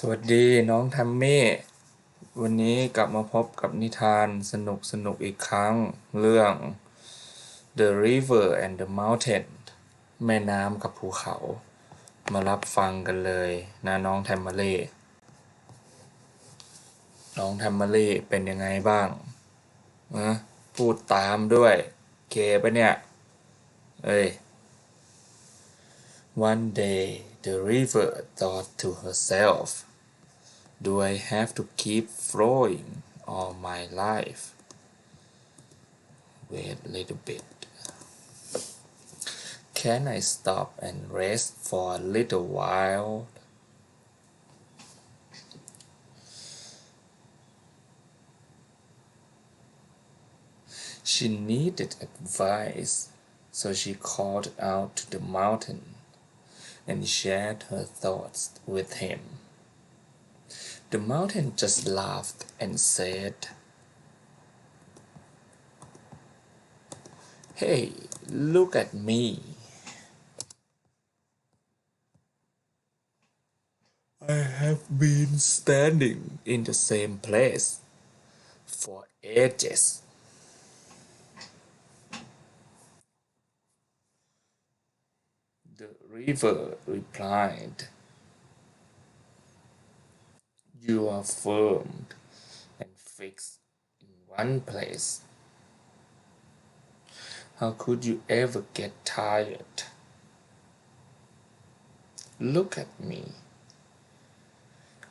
สวัสดีน้องทัมเม่วันนี้กลับมาพบกับนิทานสนุกสนุกอีกครั้ง เรื่อง The River and the Mountain แม่น้ำกับภูเขา มารับฟังกันเลยนะน้องแทมเมเล่ น้องแทมเมเล่เป็นยังไงบ้างนะพูดตามด้วยเคปะเนี่ย เอ้ย One day the river thought to herself, Do I have to keep flowing all my life? Wait a little bit. Can I stop and rest for a little while? She needed advice, so she called out to the mountain and shared her thoughts with him. The mountain just laughed and said, Hey, look at me. I have been standing in the same place for ages. The river replied, You are firm and fixed in one place. How could you ever get tired? Look at me.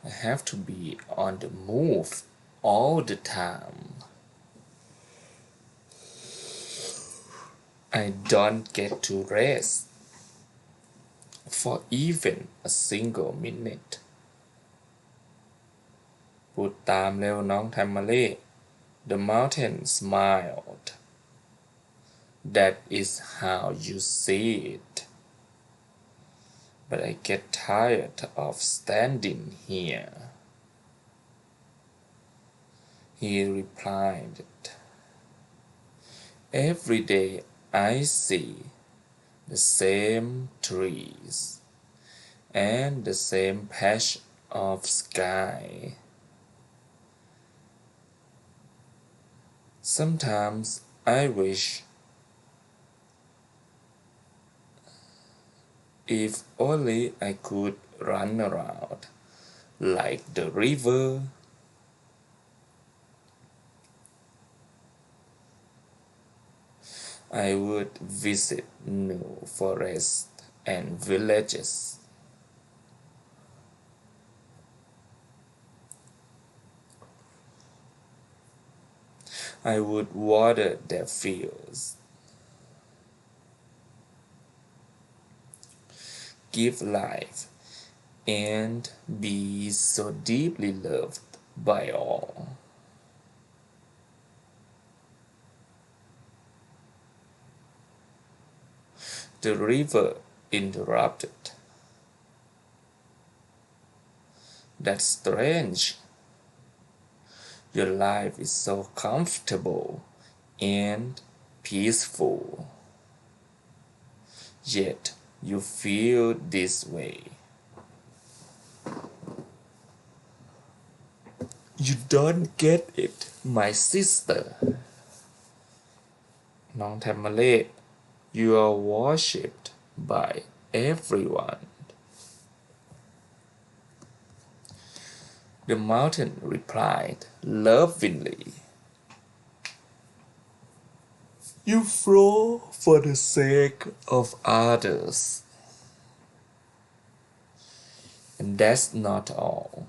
I have to be on the move all the time. I don't get to rest for even a single minute พูดตามเร็วน้องแทมเมเล่ The mountain smiled That is how you see it but I get tired of standing here he replied Every day I see the same trees and the same patch of sky. Sometimes I wish if only I could run around like the river. I would visit new forests and villages. I would water their fields, give life, and be so deeply loved by all. The river interrupted. That's strange. Your life is so comfortable and peaceful. Yet you feel this way. You don't get it, my sister. Non-Tamale, you are worshipped by everyone. The mountain replied lovingly, You flow for the sake of others. And that's not all.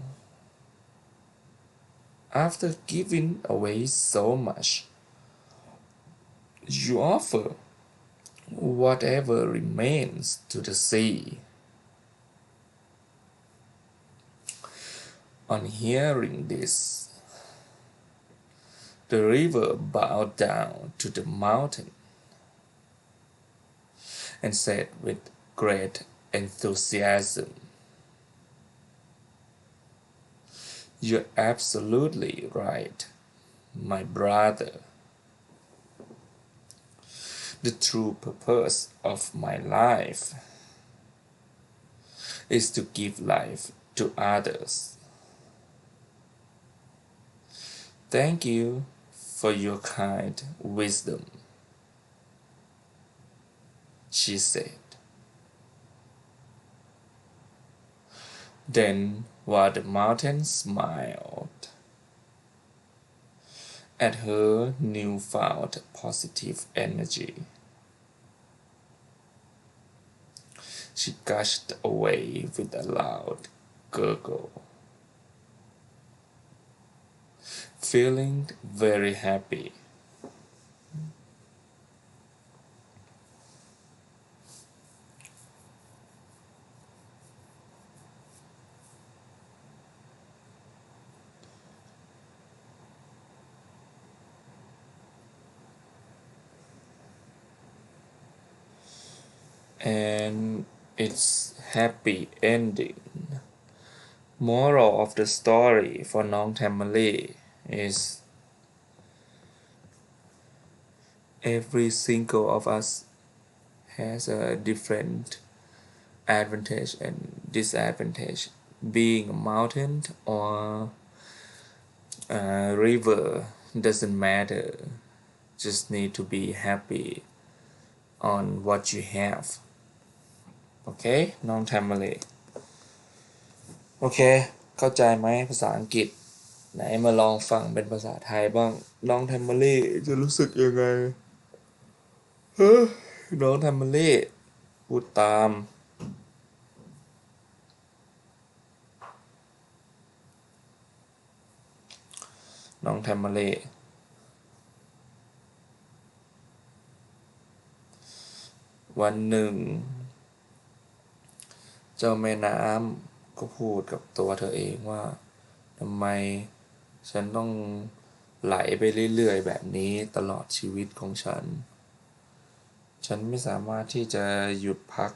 After giving away so much, you offer whatever remains to the sea. On hearing this, the river bowed down to the mountain and said with great enthusiasm, You're absolutely right, my brother. The true purpose of my life is to give life to others. Thank you for your kind wisdom, she said. Then, while the mountain smiled at her newfound positive energy, she gushed away with a loud gurgle, feeling very happy. and its happy ending. Moral of the story for Nong Tamale is every single of us has a different advantage and disadvantage. Being a mountain or a river doesn't matter. Just need to be happy on what you have. โอเค น้องแทมเมเลโอเค เข้าใจไหมภาษาอังกฤษ ไหนมาลองฟังเป็นภาษาไทยบ้าง น้องแทมเมเล่จะรู้สึกยังไงเฮ้น้องแทมเมเล่พูดตาม น้องแทมเมเล่วันหนึ่ง เจ้าแม่น้ำก็พูดกับตัวเธอเองว่าทำไม ฉันต้องไหลไปเรื่อยๆ แบบนี้ตลอดชีวิตของฉัน ฉันไม่สามารถที่จะหยุดพัก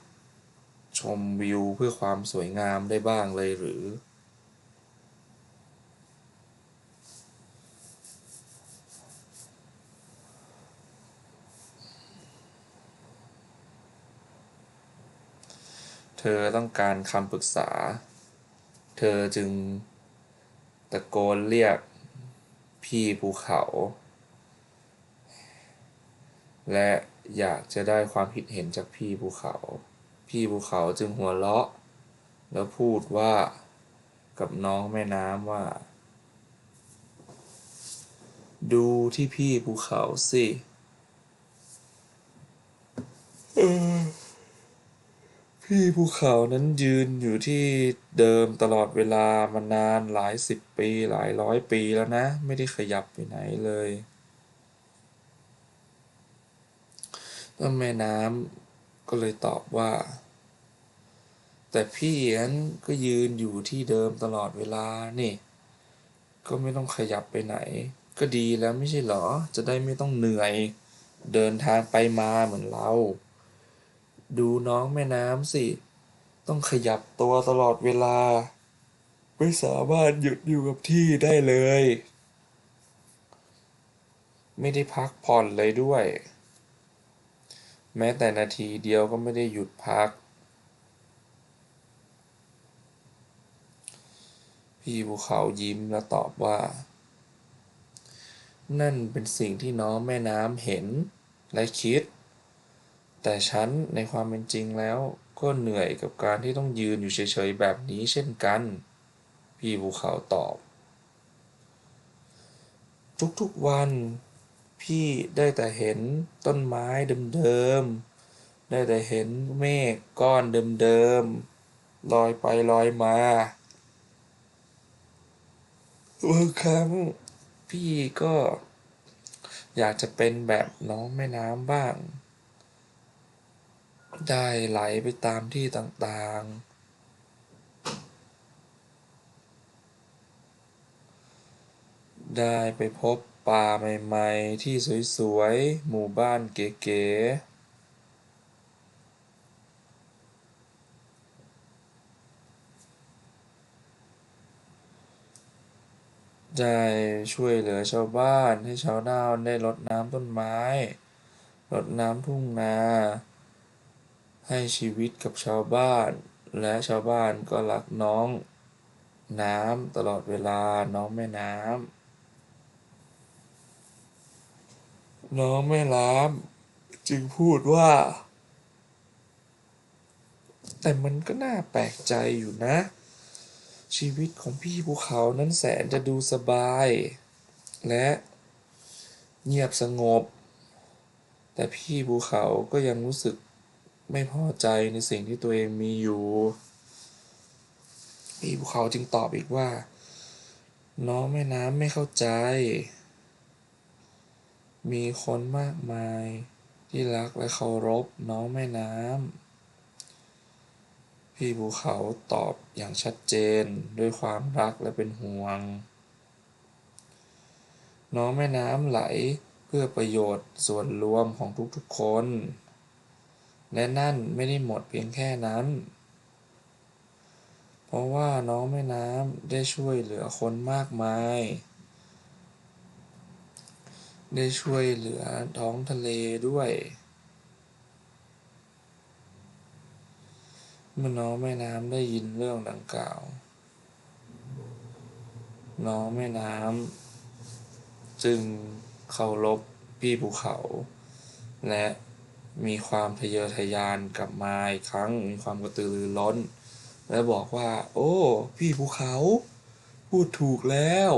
ชมวิวเพื่อความสวยงามได้บ้างเลยหรือ เธอต้องการคำปรึกษา เธอจึง ตะโกนเรียกพี่ภูเขา และอยากจะได้ความคิดเห็นจากพี่ภูเขา พี่ภูเขาจึงหัวเราะ แล้วพูดว่ากับน้องแม่น้ำว่า ดูที่พี่ภูเขาสิ พี่ภูเขานั้นยืนอยู่ที่เดิมตลอดเวลามานานหลายสิบปีหลายร้อยปีแล้วนะ ไม่ได้ขยับไปไหนเลยต้นแม่น้ำก็เลยตอบว่า แต่พี่นั้นก็ยืนอยู่ที่เดิมตลอดเวลานี่ ก็ไม่ต้องขยับไปไหน ก็ดีแล้วไม่ใช่เหรอ จะได้ไม่ต้องเหนื่อย เดินทางไปมาเหมือนเรา ดูน้องแม่น้ำสิ ต้องขยับตัวตลอดเวลา ไม่สามารถหยุดอยู่กับที่ได้เลย ไม่ได้พักผ่อนเลยด้วย แม้แต่นาทีเดียวก็ไม่ได้หยุดพัก พี่ภูเขายิ้มแล้วตอบว่า นั่นเป็นสิ่งที่น้องแม่น้ำเห็นและคิด แต่ฉันในความเป็นจริงแล้วก็เหนื่อยกับการที่ต้องยืนอยู่เฉยๆแบบนี้เช่นกัน พี่ภูเขาตอบ ทุกๆวัน พี่ได้แต่เห็นต้นไม้เดิมๆ ได้แต่เห็นเมฆก้อนเดิมๆลอยไปลอยมาบางครั้งพี่ก็อยากจะเป็นแบบน้องแม่น้ำบ้าง ได้ไหลไปตามที่ต่าง ๆ ได้ไปพบป่าใหม่ ๆ ที่สวย ๆ หมู่บ้านเก๋ๆได้ช่วยเหลือชาวบ้านให้ชาวนาได้รดน้ำต้นไม้ รดน้ำทุ่งนา ให้ชีวิตกับชาวบ้าน และชาวบ้านก็รักน้อง น้ำตลอดเวลาน้องแม่น้ำน้องแม่น้ำจึงพูดว่า แต่มันก็น่าแปลกใจอยู่นะ ชีวิตของพี่ภูเขานั้นแสนจะดูสบาย และเงียบสงบ แต่พี่ภูเขาก็ยังรู้สึก ไม่พอใจในสิ่งที่ตัวเองมีอยู่พี่ภูเขาจึงตอบอีกว่า น้องแม่น้ำไม่เข้าใจ มีคนมากมายที่รักและเคารพน้องแม่น้ำพี่ภูเขาตอบอย่างชัดเจนด้วยความรักและเป็นห่วง น้องแม่น้ำไหลเพื่อประโยชน์ส่วนรวมของทุกๆคน และนั่นไม่ได้หมดเพียงแค่นั้น เพราะว่าน้องแม่น้ำได้ช่วยเหลือคนมากมาย ได้ช่วยเหลือท้องทะเลด้วย เมื่อน้องแม่น้ำได้ยินเรื่องดังกล่าว น้องแม่น้ำจึงเคารพพี่ภูเขา และ มีความทะเยอทะยานกลับมาอีกครั้ง มีความกระตือรือร้น และบอกว่า โอ้ พี่ภูเขา พูดถูกแล้ว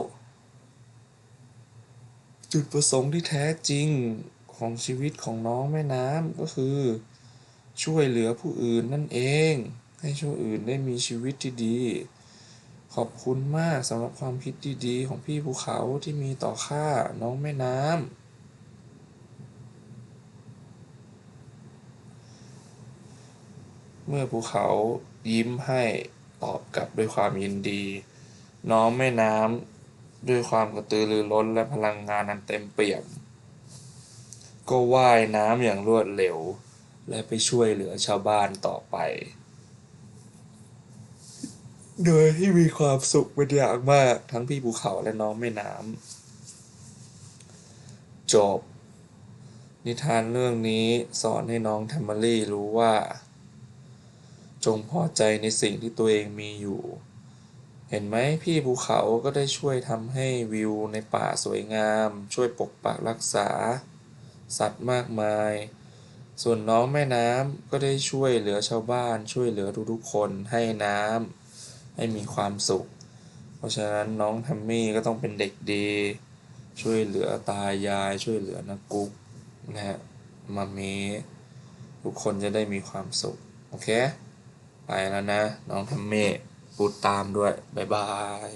จุดประสงค์ที่แท้จริงของชีวิตของน้องแม่น้ำก็คือ ช่วยเหลือผู้อื่นนั่นเอง ให้ช่วยอื่นได้มีชีวิตที่ดี ขอบคุณมากสำหรับความคิดดีๆของพี่ภูเขาที่มีต่อข้าน้องแม่น้ำ มื่อภูเขายิ้มให้ตอบกลับด้วยความยินดี น้องแม่น้ำด้วยความกระตือรือร้นและพลังงานอันเต็มเปี่ยม ก็ว่ายน้ำอย่างรวดเร็ว และไปช่วยเหลือชาวบ้านต่อไป โดยที่มีความสุขเป็นอย่างมากทั้งพี่ภูเขาและน้องแม่น้ำจบ นิทานเรื่องนี้สอนให้น้องแทมเมอรี่รู้ว่า จงพอใจในสิ่งที่ตัวเองมีอยู่ เห็นไหมพี่ภูเขาก็ได้ช่วยทำให้วิวในป่าสวยงาม ช่วยปกปักรักษา สัตว์มากมาย ส่วนน้องแม่น้ำก็ได้ช่วยเหลือชาวบ้าน ช่วยเหลือทุกๆคนให้น้ำให้มีความสุข เพราะฉะนั้นน้องทัมมี่ก็ต้องเป็นเด็กดี ช่วยเหลือตายาย ช่วยเหลือนักกุ๊กและมามีทุกคนจะได้มีความสุข โอเค ไปแล้วนะ น้องทัมมี่พูดตามด้วย บ๊ายบาย